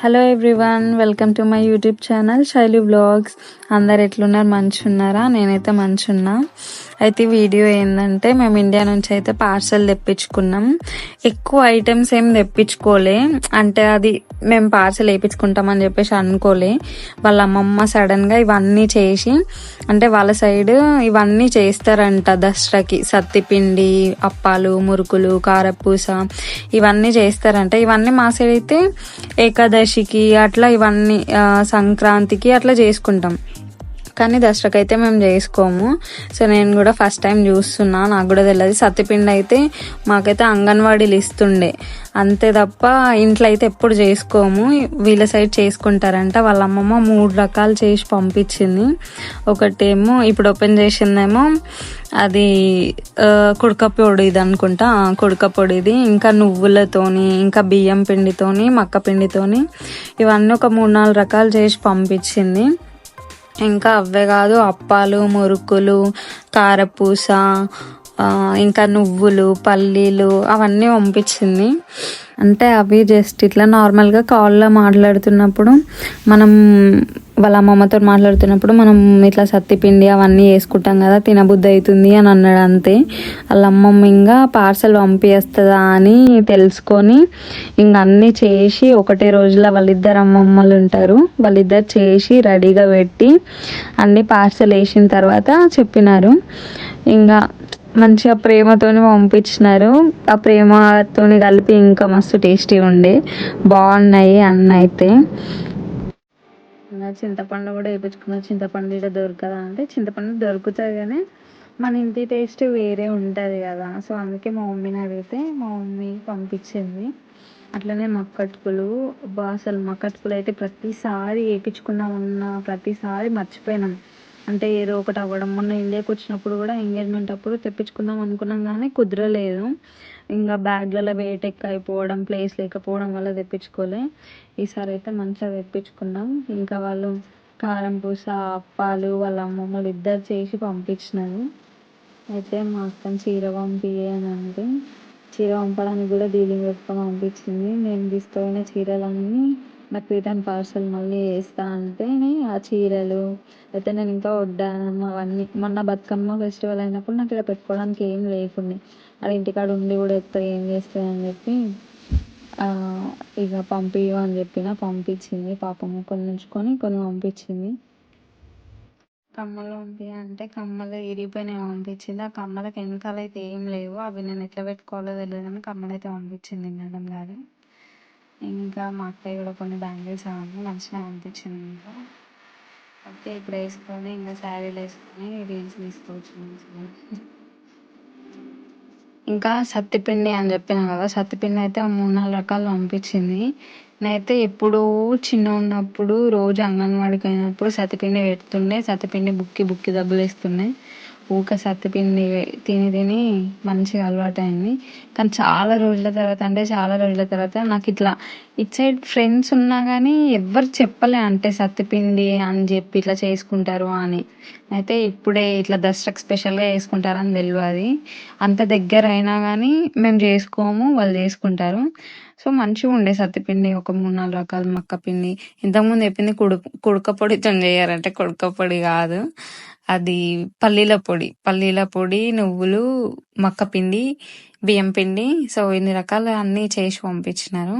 Hello everyone welcome to my YouTube channel Shaili blogs అందరు ఎట్లున్నారు? మంచి ఉన్నారా నేనైతే మంచి ఉన్నా అయితే వీడియో ఏంటంటే మేము ఇండియా నుంచి అయితే పార్సల్ తెప్పించుకున్నాం. ఎక్కువ ఐటమ్స్ ఏం తెప్పించుకోలే. అంటే అది మేము పార్సల్ వేయించుకుంటామని చెప్పేసి అనుకోలే. వాళ్ళ అమ్మమ్మ సడన్గా ఇవన్నీ చేసి అంటే వాళ్ళ సైడ్ ఇవన్నీ చేస్తారంట. దసరాకి సత్తిపిండి అప్పాలు మురుకులు కారపూస ఇవన్నీ చేస్తారంట. ఇవన్నీ మా సైడ్ అయితే ఏకాదశికి అట్లా ఇవన్నీ సంక్రాంతికి అట్లా చేసుకుంటాం. కానీ దసరాకి అయితే మేము చేసుకోము. సో నేను కూడా ఫస్ట్ టైం చూస్తున్నా. నాకు కూడా తెలియదు సత్తిపిండి అయితే మాకైతే అంగన్వాడీలు ఇస్తుండే అంతే తప్ప ఇంట్లో అయితే ఎప్పుడు చేసుకోము. వీళ్ళ సైడ్ చేసుకుంటారంట. వాళ్ళ అమ్మమ్మ మూడు రకాలు చేసి పంపించింది. ఒకటేమో ఇప్పుడు ఓపెన్ చేసిందేమో అది కుడక పొడిది అనుకుంటా. కుడక పొడిది ఇంకా నువ్వులతోని ఇంకా బియ్యం పిండితోని మక్క పిండితోని ఇవన్నీ ఒక మూడు నాలుగు రకాలు చేసి పంపించింది. ఇంకా అవే కాదు అప్పాలు మురుకులు కారపూస ఇంకా నువ్వులు పల్లీలు అవన్నీ పంపించింది. అంటే అవి జస్ట్ ఇట్లా నార్మల్గా కాల్లో మాట్లాడుతున్నప్పుడు మనం వాళ్ళ అమ్మమ్మతో మాట్లాడుతున్నప్పుడు మనం ఇట్లా సత్తిపిండి అవన్నీ వేసుకుంటాం కదా తినబుద్ధి అవుతుంది అని అన్నాడు అంతే. వాళ్ళ అమ్మమ్మ ఇంకా పార్సల్ పంపిస్తుందా అని తెలుసుకొని ఇంక అన్నీ చేసి ఒకటే రోజులో వాళ్ళిద్దరు అమ్మమ్మలు ఉంటారు. వాళ్ళిద్దరు చేసి రెడీగా పెట్టి అన్నీ పార్సల్ వేసిన తర్వాత చెప్పినారు. ఇంకా మంచిగా ప్రేమతోని పంపించినారు. ఆ ప్రేమతోని కలిపి ఇంకా మస్తు టేస్టీ ఉండే. బాగున్నాయి అన్న అయితే. చింతపండు కూడా వేయించుకున్న చింతపండు ఇట్లా దొరకదా అంటే చింతపండు దొరుకుతుంది కానీ మన ఇంటి టేస్ట్ వేరే ఉంటుంది కదా. సో అందుకే మా మమ్మీని అడిగితే మా మమ్మీ పంపించింది. అట్లనే మక్కటుకులు అసలు మక్కటుకులు అయితే ప్రతిసారి వేయించుకుందామన్న ప్రతిసారి మర్చిపోయినాం. అంటే ఏదో ఒకటి అవ్వడం. మొన్న ఇండియాకి వచ్చినప్పుడు కూడా ఎంగేజ్మెంట్ అప్పుడు తెప్పించుకుందాం అనుకున్నాం కానీ కుదరలేదు. ఇంకా బ్యాగ్లలో వెయిట్ ఎక్కువ అయిపోవడం ప్లేస్ లేకపోవడం వల్ల తెప్పించుకోలే. ఈసారి అయితే మంచిగా తెప్పించుకున్నాం. ఇంకా వాళ్ళు కారం పూస అప్పాలు వాళ్ళ అమ్మమ్మలు ఇద్దరు చేసి పంపించినారు. అయితే మా అక్కని చీర పంపించని చీర పంపడానికి కూడా డీలింగ్ పెట్టుకొని పంపించింది. నేను తీసుకుపోయిన చీరలన్నీ నాకు రిటర్న్ పార్సల్ మళ్ళీ వేస్తా అంటేనే ఆ చీరలు అయితే నేను ఇంకా వడ్డానం అవన్నీ. మొన్న బతుకమ్మ ఫెస్టివల్ అయినప్పుడు నాకు ఇక్కడ పెట్టుకోవడానికి ఏం లేకుండే. అది ఇంటికాడ ఉండి కూడా ఎత్తా ఏం చేస్తుంది అని చెప్పి ఇక పంపియు అని చెప్పిన పంపించింది. పాపం కొన్ని ఉంచుకొని కొన్ని పంపించింది. కమ్మలు పంపి అంటే కమ్మలు ఇరిగిపోయినాయి పంపించింది. ఆ కమ్మల వెనకాల అయితే ఏం లేవు. అవి నేను ఎట్లా పెట్టుకోవాలో తెలియదు కానీ కమ్మలు అయితే పంపించింది మేడం గారు. ఇంకా మా అక్కయ్య కూడా కొన్ని బ్యాంగిల్స్ అవన్నీ మంచిగా అనిపించింది. ఇంకా అయితే ఇప్పుడు వేసుకొని ఇంకా శారీలు వేసుకొని రీల్స్ తీసుకోవచ్చు మంచిగా. ఇంకా సత్తిపిండి అని చెప్పిన కదా సత్తిపిండి అయితే మూడు నాలుగు రకాలు పంపించింది. నేనైతే ఎప్పుడూ చిన్న ఉన్నప్పుడు రోజు అంగన్వాడికి అయినప్పుడు సత్తిపిండి పెడుతుండే సత్తిపిండి బుక్కి బుక్కి డబ్బులు వేస్తుండే. ఊక సత్తుపిండి తిని తిని మంచిగా అలవాటైంది. కానీ చాలా రోజుల తర్వాత అంటే చాలా రోజుల తర్వాత నాకు ఇట్లా ఇటు సైడ్ ఫ్రెండ్స్ ఉన్నా కానీ ఎవ్వరు చెప్పలే అంటే సత్తుపిండి అని చెప్పి ఇట్లా చేసుకుంటారు అని. అయితే ఇప్పుడే ఇట్లా దసరాకి స్పెషల్గా చేసుకుంటారని తెలియదు అంత దగ్గర అయినా కానీ మేము చేసుకోము వాళ్ళు చేసుకుంటారు. సో మంచిగా ఉండే సత్తిపిండి ఒక మూడు నాలుగు రకాల మక్క పిండి. ఇంతకుముందు చెప్పింది కుడు కుడక పొడితో చేయారంటే కుడక పొడి కాదు. అది పల్లీల పొడి. పల్లీల పొడి నువ్వులు మక్క పిండి బియ్యం పిండి. సో ఇన్ని రకాలు అన్నీ చేసి పంపించినారు.